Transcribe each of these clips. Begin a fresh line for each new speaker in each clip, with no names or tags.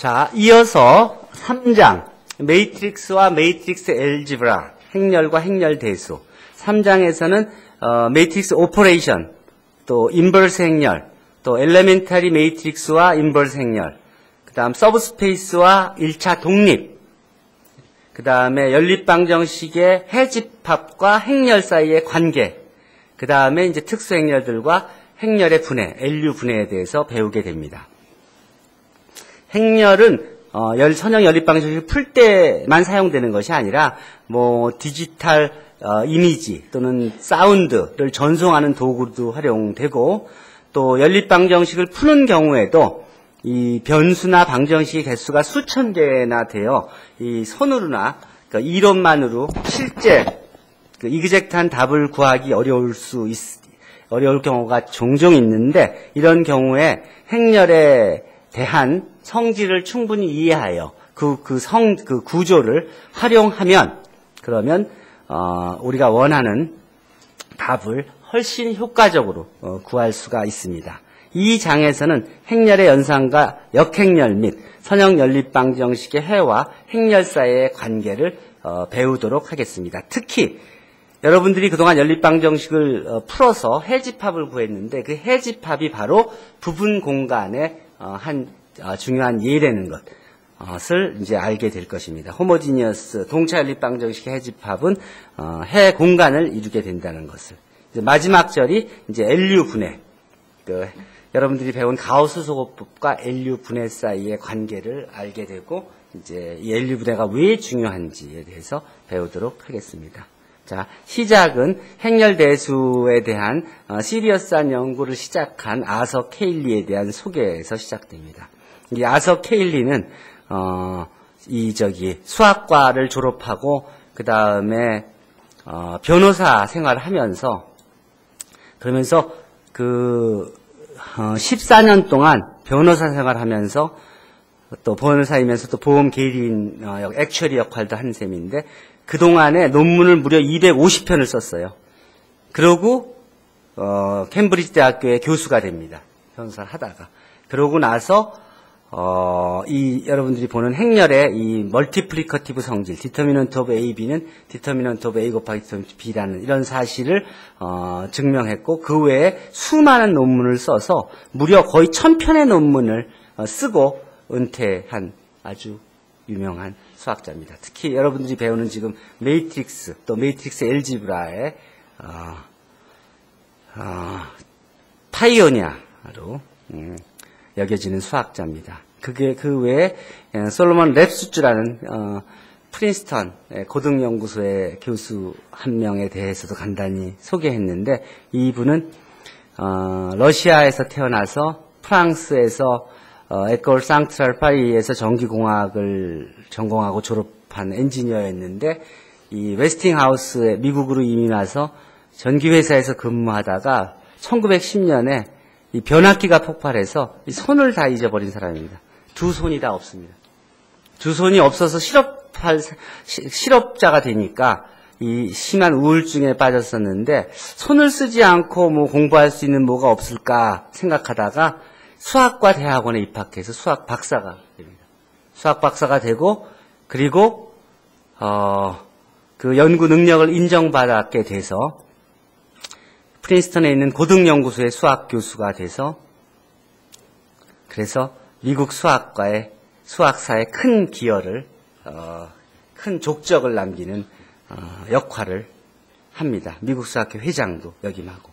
자, 이어서 3장 메이트릭스와 메이트릭스 엘지브라 행렬과 행렬 대수 3장에서는 어, 메이트릭스 오퍼레이션 또 인버스 행렬 또 엘레멘타리 메이트릭스와 인버스 행렬 그 다음 서브스페이스와 1차 독립 그 다음에 연립방정식의 해집합과 행렬 사이의 관계 그 다음에 이제 특수 행렬들과 행렬의 분해, LU 분해에 대해서 배우게 됩니다. 행렬은 어, 열, 선형 연립 방식을 풀 때만 사용되는 것이 아니라 뭐 디지털 어, 이미지 또는 사운드를 전송하는 도구도 활용되고 또 연립 방정식을 푸는 경우에도 이 변수나 방정식의 개수가 수천 개나 되어 이 손으로나 그러니까 이론만으로 실제 그 이그젝트한 답을 구하기 어려울 수 있, 어려울 경우가 종종 있는데 이런 경우에 행렬에 대한 성질을 충분히 이해하여 그 그 성 그 구조를 활용하면 그러면 어, 우리가 원하는 답을 훨씬 효과적으로 어, 구할 수가 있습니다. 이 장에서는 행렬의 연산과 역행렬 및 선형 연립 방 정식의 해와 행렬 사이의 관계를 어, 배우도록 하겠습니다. 특히 여러분들이 그동안 연립방 정식을 어, 풀어서 해집합을 구했는데 그 해집합이 바로 부분 공간의 어, 한 어, 중요한 예라는 것을 이제 알게 될 것입니다. 호모지니어스 동차 연립방정식의 해집합은 해 공간을 이루게 된다는 것을. 마지막 절이 이제 LU 분해. 그 여러분들이 배운 가우스 소고법과 LU 분해 사이의 관계를 알게 되고 이제 이 LU 분해가 왜 중요한지에 대해서 배우도록 하겠습니다. 자, 시작은 행렬 대수에 대한 어, 시리어스한 연구를 시작한 아서 케일리에 대한 소개에서 시작됩니다. 이 아서 케일리는 어, 이 저기 수학과를 졸업하고 그 다음에 어, 변호사 생활을 하면서 그러면서 그 어, 14년 동안 변호사 생활하면서 또 변호사이면서 또 보험 계리인 어, 액츄리 역할도 한 셈인데 그동안에 논문을 무려 250편을 썼어요. 그러고 어, 캠브리지 대학교의 교수가 됩니다. 변호사를 하다가. 그러고 나서 어, 이 여러분들이 보는 행렬의 이 멀티플리커티브 성질, 디터미넌트 오브 A, B는 디터미넌트 오브 A 곱하기 B라는 이런 사실을 어, 증명했고 그 외에 수많은 논문을 써서 무려 거의 천편의 논문을 어, 쓰고 은퇴한 아주 유명한 수학자입니다. 특히 여러분들이 배우는 지금 메이트릭스 또 메이트릭스 엘지브라의 어, 어, 파이오니아로 음, 여겨지는 수학자입니다. 그게 그 외에 예, 솔로몬 랩수츠라는 어, 프린스턴 고등연구소의 교수 한 명에 대해서도 간단히 소개했는데 이분은 어, 러시아에서 태어나서 프랑스에서 어, 에콜 상트랄 파리에서 전기공학을 전공하고 졸업한 엔지니어였는데 이 웨스팅하우스에 미국으로 이민 와서 전기회사에서 근무하다가 1910년에 이 변압기가 폭발해서 손을 다 잊어버린 사람입니다. 두 손이 다 없습니다. 두 손이 없어서 실업할 실업자가 되니까 이 심한 우울증에 빠졌었는데 손을 쓰지 않고 뭐 공부할 수 있는 뭐가 없을까 생각하다가 수학과 대학원에 입학해서 수학 박사가 됩니다. 수학 박사가 되고 그리고 어, 그 연구 능력을 인정받았게 돼서 프린스턴에 있는 고등연구소의 수학 교수가 돼서 그래서 미국 수학과의 수학사에 큰 기여를 어, 큰 족적을 남기는 어, 역할을 합니다. 미국 수학회 회장도 역임하고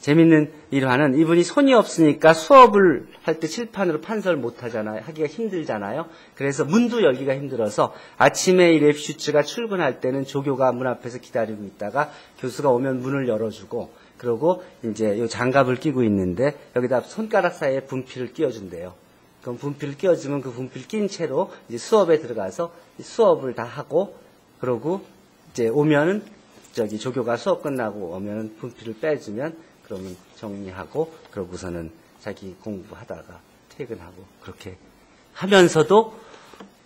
재밌는 일화는 이분이 손이 없으니까 수업을 할 때 칠판으로 판서를 못 하잖아요. 하기가 힘들잖아요. 그래서 문도 열기가 힘들어서 아침에 이 랩슈츠가 출근할 때는 조교가 문 앞에서 기다리고 있다가 교수가 오면 문을 열어주고 그러고 이제 요 장갑을 끼고 있는데 여기다 손가락 사이에 분필을 끼워준대요. 그럼 분필을 끼워주면 그 분필 낀 채로 이제 수업에 들어가서 수업을 다 하고 그러고 이제 오면은 저기 조교가 수업 끝나고 오면은 분필을 빼주면 그러면 정리하고 그러고서는 자기 공부하다가 퇴근하고 그렇게 하면서도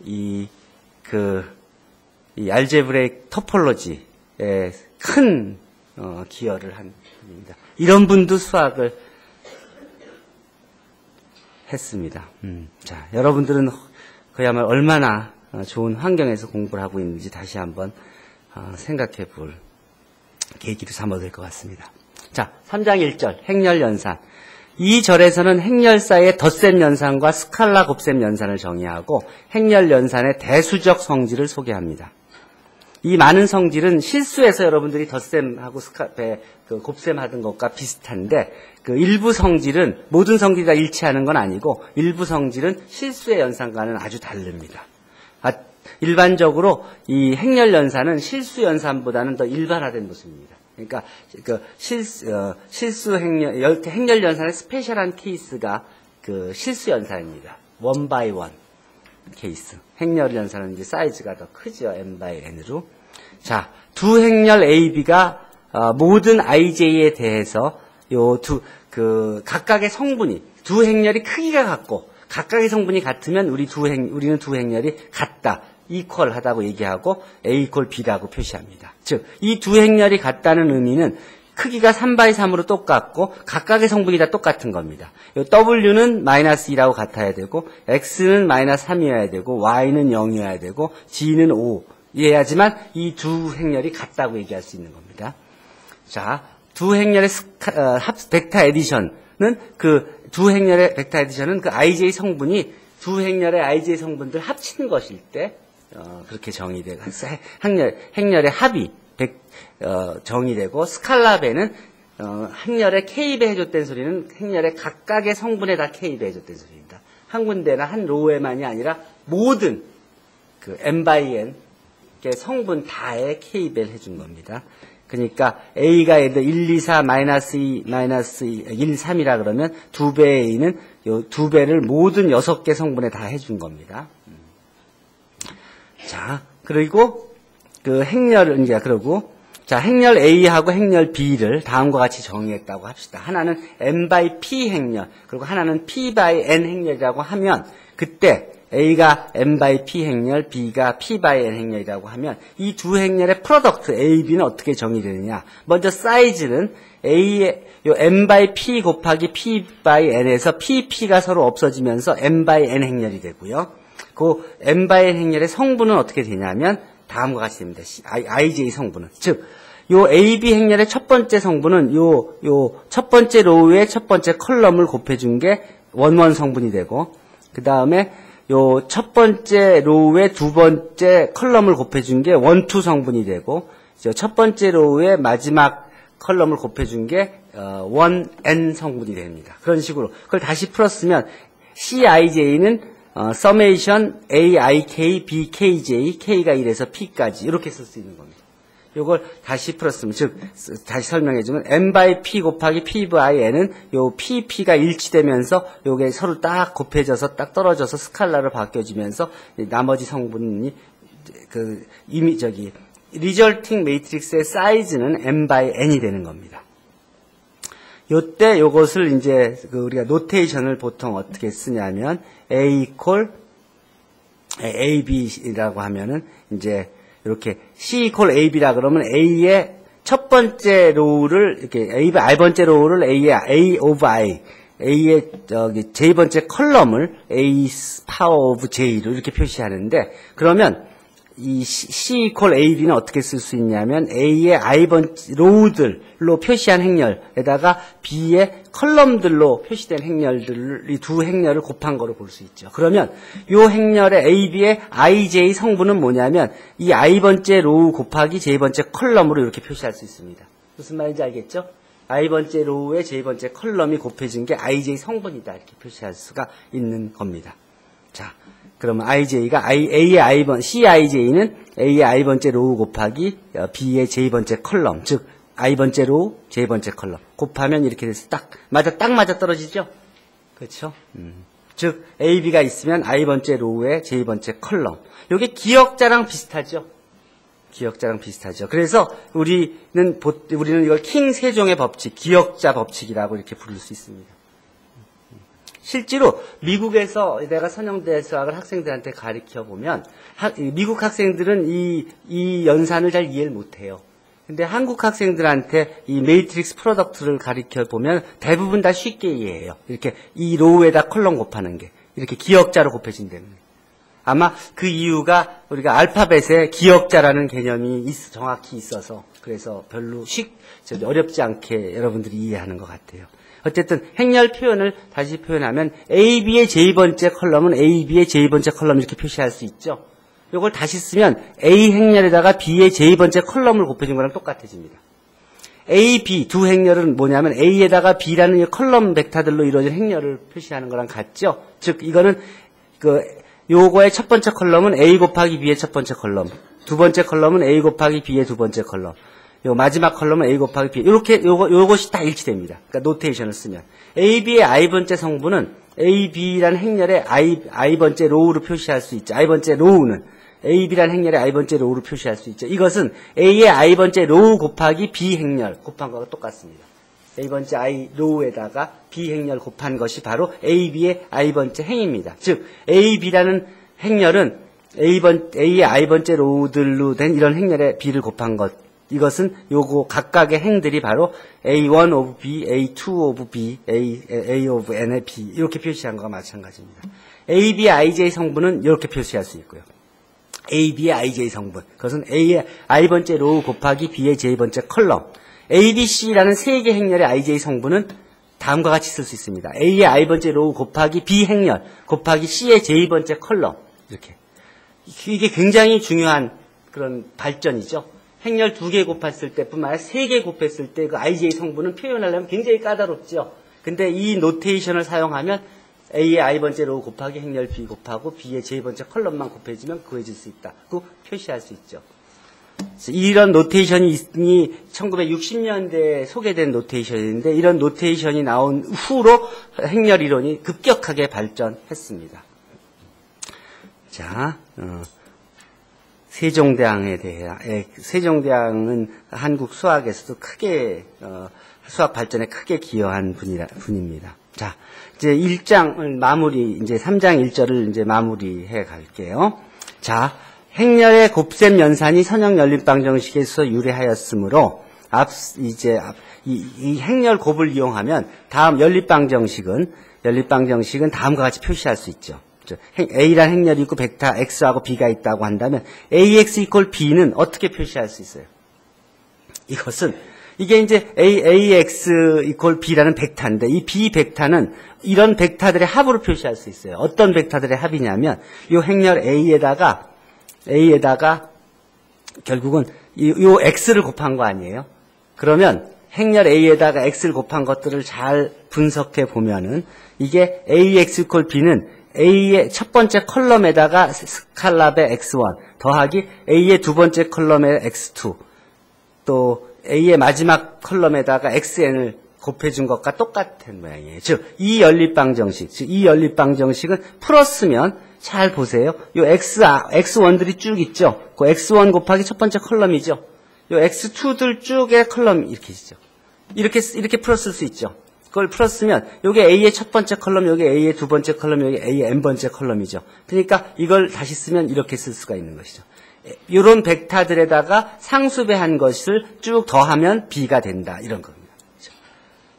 이 그 이 알제브레이크 토폴로지에 큰 어, 기여를 한 분입니다. 이런 분도 수학을 했습니다. 음, 자, 여러분들은 그야말로 얼마나 어, 좋은 환경에서 공부를 하고 있는지 다시 한번 어, 생각해 볼 계기로 삼아도 될 것 같습니다. 자, 3장 1절, 행렬 연산. 이 절에서는 행렬사의 덧셈 연산과 스칼라 곱셈 연산을 정의하고 행렬 연산의 대수적 성질을 소개합니다. 이 많은 성질은 실수해서 여러분들이 덧셈하고 스카, 배, 그 곱셈하던 것과 비슷한데 그 일부 성질은 모든 성질이 다 일치하는 건 아니고 일부 성질은 실수의 연산과는 아주 다릅니다. 아, 일반적으로 이 행렬 연산은 실수 연산보다는 더 일반화된 모습입니다. 그러니까 그 실수, 어, 실수 행렬 행렬 연산의 스페셜한 케이스가 그 실수 연산입니다. 원 바이 원 케이스. 행렬 연산은 이제 사이즈가 더 크죠. n 바이 n으로. 자, 두 행렬 A, B가 어, 모든 IJ에 대해서 요 두 그 각각의 성분이 두 행렬이 크기가 같고 각각의 성분이 같으면 우리 두 행, 우리는 두 행렬이 같다. 이퀄하다고 얘기하고 A 이퀄 B라고 표시합니다. 즉, 이 두 행렬이 같다는 의미는 크기가 3바이 3으로 똑같고 각각의 성분이 다 똑같은 겁니다. W는 마이너스 2라고 같아야 되고 X는 마이너스 3이어야 되고 Y는 0이어야 되고 G는 5 이해야지만 이 두 행렬이 같다고 얘기할 수 있는 겁니다. 자, 두 행렬의 스카, 어, 합, 벡터 에디션은 그 두 행렬의 벡터 에디션은 그 IJ 성분이 두 행렬의 IJ 성분들 합치는 것일 때 어, 그렇게 정의되고 행렬, 행렬의 합이 백, 어, 정의되고 스칼라베는 어, 행렬의 K배 해줬다는 소리는 행렬의 각각의 성분에 다 K배 해줬다는 소리입니다. 한 군데나 한 로에만이 아니라 모든 그 M by N 성분 다에 K배를 해준 겁니다. 그러니까 A가 예를 들어 1, 2, 4, 마이너스 2, 마이너스 1, 3이라 그러면 두 배의 A는 요 두 배를 모든 여섯 개 성분에 다 해준 겁니다. 자, 그리고 그 행렬을 이제 그러고 자, 행렬 A하고 행렬 B를 다음과 같이 정의했다고 합시다. 하나는 M by P 행렬, 그리고 하나는 P by N 행렬이라고 하면 그때 A가 M by P 행렬, B가 P by N 행렬이라고 하면 이 두 행렬의 프로덕트 A, B는 어떻게 정의되느냐? 먼저 사이즈는 A의 요 M by P 곱하기 P by N에서 P, P가 서로 없어지면서 M by N 행렬이 되고요. 그 N 행렬의 성분은 어떻게 되냐면 다음과 같이 됩니다. IJ 성분은. 즉, 요 AB 행렬의 첫 번째 성분은 요, 요 첫 번째 로우의 첫 번째 컬럼을 곱해준 게 원원 성분이 되고, 그 다음에 요 첫 번째 로우의 두 번째 컬럼을 곱해준 게 원투 성분이 되고, 첫 번째 로우의 마지막 컬럼을 곱해준 게 어, 원 N 성분이 됩니다. 그런 식으로. 그걸 다시 풀었으면 CIJ는 어, summation AIK, BKJ, K가 1에서 P까지 이렇게 쓸 수 있는 겁니다. 요걸 다시 풀었으면, 즉, 다시 설명해 주면, n by p 곱하기 p by n은 요 p, p가 일치되면서 요게 서로 딱 곱해져서 딱 떨어져서 스칼라로 바뀌어지면서 나머지 성분이 그 이미 저기 리절팅 매트릭스의 사이즈는 n by n이 되는 겁니다. 요때 요것을 이제 그 우리가 노테이션을 보통 어떻게 쓰냐면 a equal a b라고 하면은 이제 이렇게 C 이퀄 AB라 그러면 A의 첫 번째 로우를 이렇게 A I 번째 로우를 A의 A 오브 I A의 저기 J 번째 컬럼을 A 파워 오브 J로 이렇게 표시하는데 그러면 이 C 이퀄 AB는 어떻게 쓸 수 있냐면 A의 I번 로우들로 표시한 행렬에다가 B의 컬럼들로 표시된 행렬들 이 두 행렬을 곱한 거로 볼 수 있죠. 그러면 이 행렬의 AB의 IJ 성분은 뭐냐면 이 I번째 로우 곱하기 J번째 컬럼으로 이렇게 표시할 수 있습니다. 무슨 말인지 알겠죠? I번째 로우에 J번째 컬럼이 곱해진 게 IJ 성분이다 이렇게 표시할 수가 있는 겁니다. 자, 그러면 IJ가 I, A의 I번, CIJ는 A의 I번째 로우 곱하기 어, B의 J번째 컬럼, 즉 I번째 로우, J번째 컬럼 곱하면 이렇게 돼서 딱 맞아 딱 맞아 떨어지죠. 그렇죠? 음. 즉 AB가 있으면 I번째 로우에 J번째 컬럼. 이게 기억자랑 비슷하죠. 기억자랑 비슷하죠. 그래서 우리는 우리는 이걸 킹 세종의 법칙, 기억자 법칙이라고 이렇게 부를 수 있습니다. 실제로 미국에서 내가 선형대 수학을 학생들한테 가르쳐 보면 미국 학생들은 이, 이 연산을 잘 이해를 못해요. 근데 한국 학생들한테 이 메이트릭스 프로덕트를 가리켜 보면 대부분 다 쉽게 이해해요. 이렇게 이 로우에다 컬럼 곱하는 게 이렇게 기억자로 곱해진다는 거예요. 아마 그 이유가 우리가 알파벳에 기억자라는 개념이 있- 정확히 있어서 그래서 별로 쉽, 저 어렵지 않게 여러분들이 이해하는 것 같아요. 어쨌든 행렬 표현을 다시 표현하면 A, B의 제2번째 컬럼은 A, B의 제2번째 컬럼 이렇게 표시할 수 있죠. 이걸 다시 쓰면 A 행렬에다가 B의 제2번째 컬럼을 곱해준 거랑 똑같아집니다. A, B 두 행렬은 뭐냐면 A에다가 B라는 이 컬럼 벡터들로 이루어진 행렬을 표시하는 거랑 같죠. 즉 이거는 그 요거의 첫 번째 컬럼은 A 곱하기 B의 첫 번째 컬럼, 두 번째 컬럼은 A 곱하기 B의 두 번째 컬럼, 요 마지막 컬럼은 A 곱하기 B. 이렇게 요거 요것이 다 일치됩니다. 그러니까 노테이션을 쓰면 A, B의 I 번째 성분은 A, B라는 행렬의 I I 번째 로우로 표시할 수 있죠. I 번째 로우는 A, B라는 행렬의 I 번째 로우로 표시할 수 있죠. 이것은 A의 I 번째 로우 곱하기 B 행렬 곱한 거와 똑같습니다. A 번째 I 로우에다가 B 행렬 곱한 것이 바로 A, B의 I 번째 행입니다. 즉 A, B라는 행렬은 A 번 A의 I 번째 로우들로 된 이런 행렬의 B를 곱한 것. 이것은 요거 각각의 행들이 바로 A1 of B, A2 of B, A, A of N의 B 이렇게 표시한 거와 마찬가지입니다. A, B, IJ 성분은 이렇게 표시할 수 있고요. A, B의 IJ 성분. 그것은 A의 I번째 로우 곱하기 B의 J번째 컬럼. A, B, C라는 세 개 행렬의 IJ 성분은 다음과 같이 쓸 수 있습니다. A의 I번째 로우 곱하기 B 행렬 곱하기 C의 J번째 컬럼. 이렇게. 이게 굉장히 중요한 그런 발전이죠. 행렬 두 개 곱했을 때뿐만 아니라 세 개 곱했을 때 그 IJ 성분은 표현하려면 굉장히 까다롭죠. 근데 이 노테이션을 사용하면 A의 I번째 로우 곱하기 행렬 B 곱하고 B의 J번째 컬럼만 곱해지면 구해질 수 있다. 그 표시할 수 있죠. 이런 노테이션이 1960년대에 소개된 노테이션인데 이런 노테이션이 나온 후로 행렬 이론이 급격하게 발전했습니다. 자, 어, 세종대왕에 대해 에, 세종대왕은 한국 수학에서도 크게 어, 수학 발전에 크게 기여한 분이라, 분입니다. 자, 이제 1장을 마무리 이제 3장 1절을 이제 마무리해 갈게요. 자, 행렬의 곱셈 연산이 선형 연립방 정식에서 유래하였으므로 앞 이제 앞, 이, 이 행렬 곱을 이용하면 다음 연립방 정식은 연립방 정식은 다음과 같이 표시할 수 있죠. A란 행렬이 있고 벡터 X하고 B가 있다고 한다면 AX 이퀄 B는 어떻게 표시할 수 있어요? 이것은 이게 이제 AX 이퀄 B라는 벡터인데 이 B 벡터는 이런 벡터들의 합으로 표시할 수 있어요. 어떤 벡터들의 합이냐면 이 행렬 A에다가 A에다가 결국은 이, 요 X를 곱한 거 아니에요? 그러면 행렬 A에다가 X를 곱한 것들을 잘 분석해 보면은 이게 AX 이퀄 B는 A의 첫 번째 컬럼에다가 스칼랍의 X1 더하기 A의 두 번째 컬럼의 X2 또 A의 마지막 컬럼에다가 XN을 곱해준 것과 똑같은 모양이에요. 즉, 이 연립방 정식, 즉, 이 연립방 정식은 풀었으면 잘 보세요. 요 X, X1들이 쭉 있죠? 그 X1 곱하기 첫 번째 컬럼이죠? 요 X2들 쭉의 컬럼 이렇게 있죠? 이렇게, 이렇게 풀었을 수 있죠? 그걸 풀었으면 요게 A의 첫 번째 컬럼, 요게 A의 두 번째 컬럼, 요게 A의 n 번째 컬럼이죠. 그러니까 이걸 다시 쓰면 이렇게 쓸 수가 있는 것이죠. 이런 벡터들에다가 상수배한 것을 쭉 더하면 B가 된다. 이런 겁니다. 그렇죠?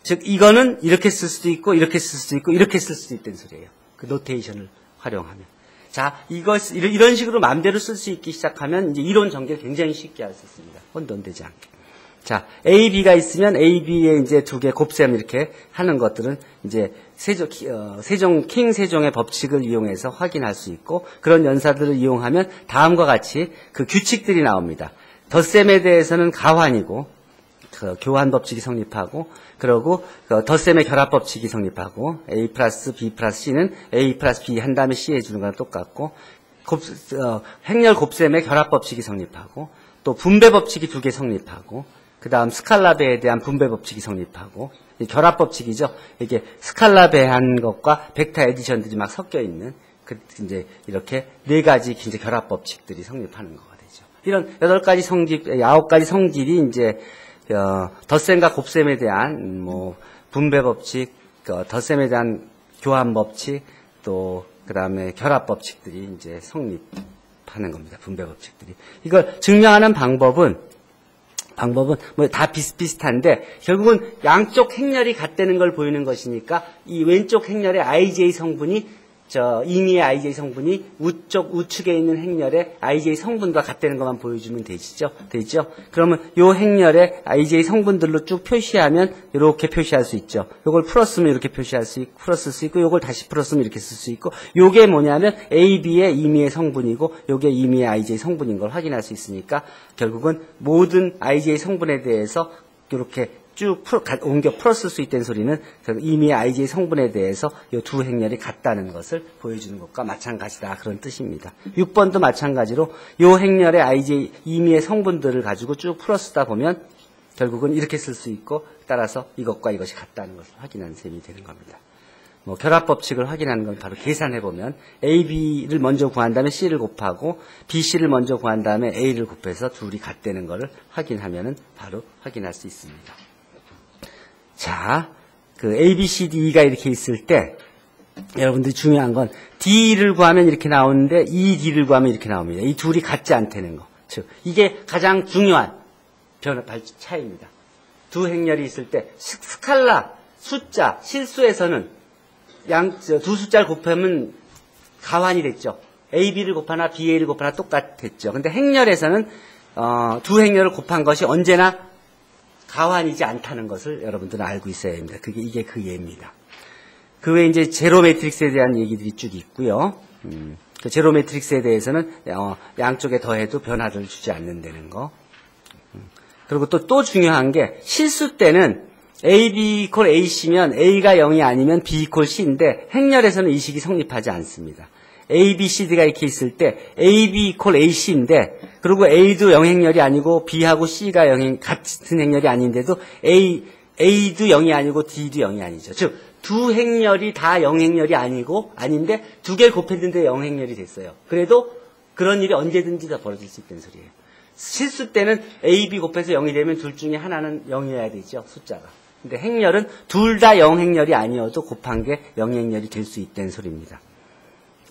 즉 이거는 이렇게 쓸 수도 있고 이렇게 쓸 수도 있고 이렇게 쓸 수도 있다는 소리예요. 그 노테이션을 활용하면. 자, 이것 이런 식으로 마음대로 쓸 수 있기 시작하면 이제 이론 전개를 굉장히 쉽게 할 수 있습니다. 혼돈되지 않게. 자, A, B가 있으면 A, B에 이제 두 개 곱셈 이렇게 하는 것들은 이제 세종, 어, 세종, 킹 세종의 법칙을 이용해서 확인할 수 있고 그런 연사들을 이용하면 다음과 같이 그 규칙들이 나옵니다. 덧셈에 대해서는 가환이고 그 교환 법칙이 성립하고 그러고 그 덧셈의 결합 법칙이 성립하고 A 플러스 B 플러스 C는 A 플러스 B 한 다음에 C 해주는 거랑 똑같고 곱, 어, 행렬 곱셈의 결합 법칙이 성립하고 또 분배 법칙이 두 개 성립하고 그 다음 스칼라배에 대한 분배 법칙이 성립하고 결합 법칙이죠. 이게 스칼라배한 것과 벡터 에디션들이 막 섞여 있는 그 이제 이렇게 네 가지 이제 결합 법칙들이 성립하는 거가 되죠. 이런 여덟 가지 성질, 아홉 가지 성질이 이제 어, 덧셈과 곱셈에 대한 뭐 분배 법칙, 어, 덧셈에 대한 교환 법칙, 또 그다음에 결합 법칙들이 이제 성립하는 겁니다. 분배 법칙들이. 이걸 증명하는 방법은 방법은 뭐 다 비슷비슷한데 결국은 양쪽 행렬이 같다는 걸 보이는 것이니까 이 왼쪽 행렬의 IJ 성분이 저 임의의 IJ 성분이 우쪽 우측에 있는 행렬의 IJ 성분과 같다는 것만 보여주면 되시죠? 되죠? 그러면 요 행렬의 IJ 성분들로 쭉 표시하면 이렇게 표시할 수 있죠. 요걸 풀었으면 이렇게 표시할 수 있고 풀었을 수 있고 요걸 다시 풀었으면 이렇게 쓸 수 있고 요게 뭐냐면 A, B의 임의의 성분이고 요게 임의의 IJ 성분인 걸 확인할 수 있으니까 결국은 모든 IJ 성분에 대해서 이렇게 쭉 풀, 가, 옮겨 풀었을 수 있다는 소리는 그 이미 IJ 성분에 대해서 이 두 행렬이 같다는 것을 보여주는 것과 마찬가지다 그런 뜻입니다. 6번도 마찬가지로 이 행렬의 IJ 이미의 성분들을 가지고 쭉 풀어쓰다 보면 결국은 이렇게 쓸 수 있고 따라서 이것과 이것이 같다는 것을 확인하는 셈이 되는 겁니다. 뭐 결합 법칙을 확인하는 건 바로 계산해 보면 A, B를 먼저 구한 다음에 C를 곱하고 B, C를 먼저 구한 다음에 A를 곱해서 둘이 같다는 것을 확인하면은 바로 확인할 수 있습니다. 자, 그 A, B, C, D, E가 이렇게 있을 때 여러분들이 중요한 건 D를 구하면 이렇게 나오는데 E, D를 구하면 이렇게 나옵니다. 이 둘이 같지 않다는 거. 즉 이게 가장 중요한 변화 차이입니다. 두 행렬이 있을 때 스칼라 숫자 실수에서는 양 두 숫자를 곱하면 가환이 됐죠. A, B를 곱하나 B, A를 곱하나 똑같았죠. 근데 행렬에서는 어, 두 행렬을 곱한 것이 언제나 가환이지 않다는 것을 여러분들은 알고 있어야 합니다. 그게 이게 그 예입니다. 그 외에 이제 제로 매트릭스에 대한 얘기들이 쭉 있고요. 음, 그 제로 매트릭스에 대해서는 어, 양쪽에 더해도 변화를 주지 않는다는 거. 음, 그리고 또 또 중요한 게 실수 때는 A, B 이퀄 A씨면 A가 0이 아니면 B 이퀄 C인데 행렬에서는 이 식이 성립하지 않습니다. A, B, C, D가 이렇게 있을 때 A, B 이퀄 AC인데 그리고 A도 영행렬이 아니고 B하고 C가 영행 같은 행렬이 아닌데도 A, A도 0이 아니고 D도 0이 아니죠. 즉, 두 행렬이 다 영행렬이 아니고 아닌데 두 개를 곱했는데 영행렬이 됐어요. 그래도 그런 일이 언제든지 다 벌어질 수 있다는 소리예요. 실수 때는 A, B 곱해서 0이 되면 둘 중에 하나는 0이어야 되죠. 숫자가. 근데 행렬은 둘 다 영행렬이 아니어도 곱한 게 영행렬이 될 수 있다는 소리입니다.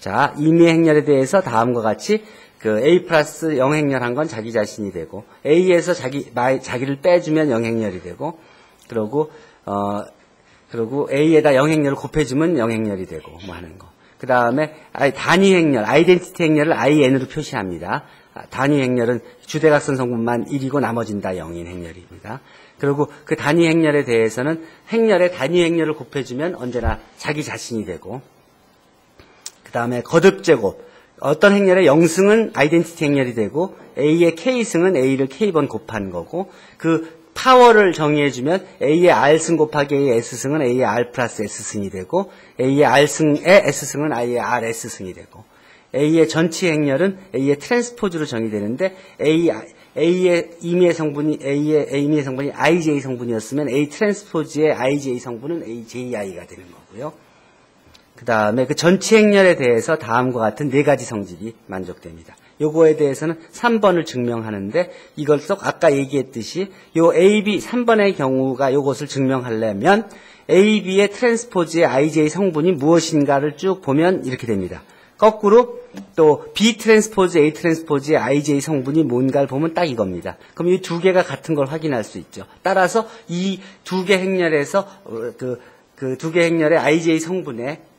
자, 임의 행렬에 대해서 다음과 같이 그 A 플러스 영행렬한 건 자기 자신이 되고 A에서 자기 마, 자기를 빼주면 영행렬이 되고 그러고 어 그리고 A에다 영행렬을 곱해주면 영행렬이 되고 뭐 하는 거. 그 다음에 단위 행렬, 아이덴티티 행렬을 IN으로 표시합니다. 아, 단위 행렬은 주대각선 성분만 1이고 나머진 다 0인 행렬입니다. 그리고 그 단위 행렬에 대해서는 행렬에 단위 행렬을 곱해주면 언제나 자기 자신이 되고 그 다음에 거듭 제곱. 어떤 행렬의 0승은 아이덴티티 행렬이 되고 A의 K승은 A를 K번 곱한 거고 그 파워를 정의해주면 A의 R승 곱하기 A의 S승은 A의 R 플러스 S승이 되고 A의 R승의 S승은 A의 RS승이 되고 A의 전치 행렬은 A의 트랜스포즈로 정의되는데 A, A의 임의의 성분이 A의 A임의 성분이 IJ 성분이었으면 A 트랜스포즈의 IJ 성분은 AJI가 되는 거고요. 그 다음에 그 전치 행렬에 대해서 다음과 같은 네 가지 성질이 만족됩니다. 요거에 대해서는 3번을 증명하는데 이걸 쏙 아까 얘기했듯이 요 AB 3번의 경우가 요것을 증명하려면 AB의 트랜스포즈의 IJ 성분이 무엇인가를 쭉 보면 이렇게 됩니다. 거꾸로 또 B 트랜스포즈, A 트랜스포즈의 IJ 성분이 뭔가를 보면 딱 이겁니다. 그럼 이 두 개가 같은 걸 확인할 수 있죠. 따라서 이 두 개 행렬에서 그 그두개 행렬의 IJ 성분에 이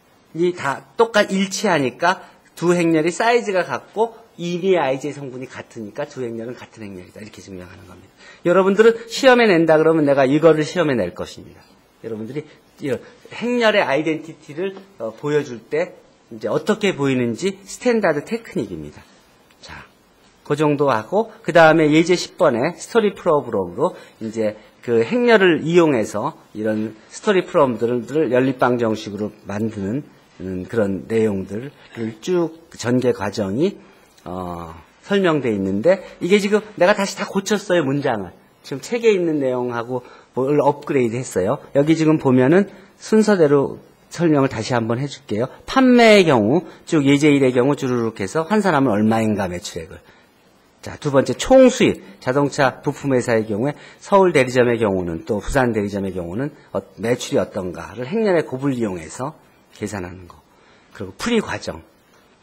다 똑같 일치하니까 두 행렬이 사이즈가 같고 이미 IJ 성분이 같으니까 두 행렬은 같은 행렬이다. 이렇게 증명하는 겁니다. 여러분들은 시험에 낸다 그러면 내가 이거를 시험에 낼 것입니다. 여러분들이 행렬의 아이덴티티를 어, 보여줄 때 이제 어떻게 보이는지 스탠다드 테크닉입니다. 자, 그 정도 하고 그 다음에 예제 10번에 스토리 프로그램으로 이제 그 행렬을 이용해서 이런 스토리 프로그램들을 연립방 정식으로 만드는 음, 그런 내용들을 쭉 전개 과정이 어, 설명되어 있는데 이게 지금 내가 다시 다 고쳤어요 문장을. 지금 책에 있는 내용하고 뭘 업그레이드 했어요. 여기 지금 보면은 순서대로 설명을 다시 한번 해줄게요. 판매의 경우 쭉 예제 1의 경우 주르륵 해서 한 사람은 얼마인가 매출액을. 자, 두 번째 총수입 자동차 부품 회사의 경우에 서울 대리점의 경우는 또 부산 대리점의 경우는 어, 매출이 어떤가를 행렬의 곱을 이용해서 계산하는 거. 그리고 풀이 과정.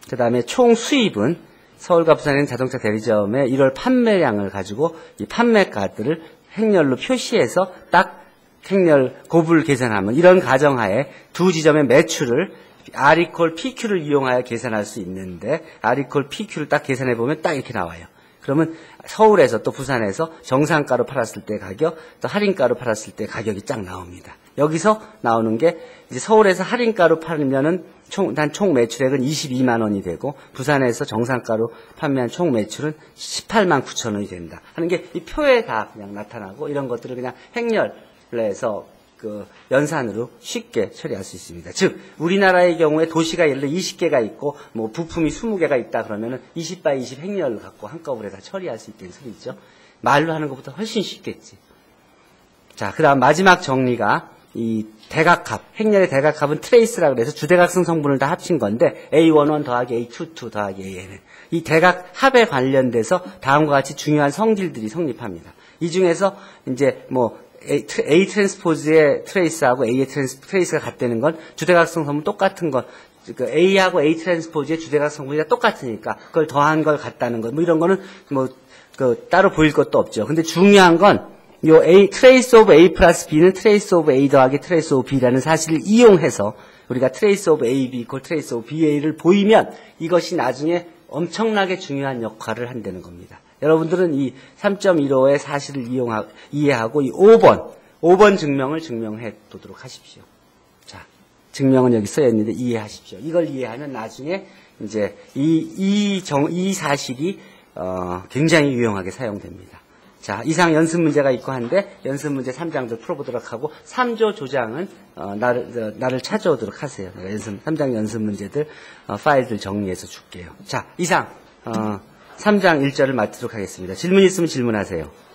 그 다음에 총 수입은 서울과 있는 자동차 대리점의 1월 판매량을 가지고 이 판매가들을 행렬로 표시해서 딱 행렬 고불 계산하면 이런 가정하에 두 지점의 매출을 R이퀄 PQ를 이용하여 계산할 수 있는데 R이퀄 PQ를 딱 계산해 보면 딱 이렇게 나와요. 그러면 서울에서 또 부산에서 정상가로 팔았을 때 가격, 또 할인가로 팔았을 때 가격이 쫙 나옵니다. 여기서 나오는 게 이제 서울에서 할인가로 팔면은 총, 단총 매출액은 22만 원이 되고 부산에서 정상가로 판매한 총 매출은 18만 9천 원이 된다. 하는 게 이 표에 다 그냥 나타나고 이런 것들을 그냥 행렬해서 그 연산으로 쉽게 처리할 수 있습니다. 즉 우리나라의 경우에 도시가 예를 들어 20개가 있고 뭐 부품이 20개가 있다 그러면은 20바이 20 행렬을 갖고 한꺼번에 다 처리할 수 있다는 소리죠. 말로 하는 것보다 훨씬 쉽겠지. 자, 그다음 마지막 정리가 이 대각합, 행렬의 대각합은 트레이스라 그래서 주대각성 성분을 다 합친 건데 A11 더하기 A22 더하기 AN. 이 대각합에 관련돼서 다음과 같이 중요한 성질들이 성립합니다. 이 중에서 이제 뭐 A, 트- A 트랜스포즈의 트레이스하고 A의 트랜스, 트레이스가 같다는 건 주대각성 성분 똑같은 건그 A하고 A 트랜스포즈의 주대각성 성분이 다 똑같으니까 그걸 더한 걸 같다는 것 뭐 이런 거는 뭐 그 따로 보일 것도 없죠. 근데 중요한 건 요 A 트레이스 오브 A 플러스 B는 트레이스 오브 A 더하기 트레이스 오브 B라는 사실을 이용해서 우리가 트레이스 오브 A, B 이퀄 트레이스 오브 BA를 보이면 이것이 나중에 엄청나게 중요한 역할을 한다는 겁니다. 여러분들은 이 3.15의 사실을 이용하, 이해하고 이 5번, 5번 증명을 증명해 보도록 하십시오. 자, 증명은 여기 써 있는데 이해하십시오. 이걸 이해하면 나중에 이제 이, 이 정, 이 사실이 어, 굉장히 유용하게 사용됩니다. 자, 이상 연습 문제가 있고 한데 연습 문제 3장도 풀어보도록 하고 3조 조장은 어, 나를, 어, 나를 찾아오도록 하세요. 연습, 3장 연습 문제들 어, 파일들 정리해서 줄게요. 자, 이상 어, 3장 1절을 마치도록 하겠습니다. 질문 있으면 질문하세요.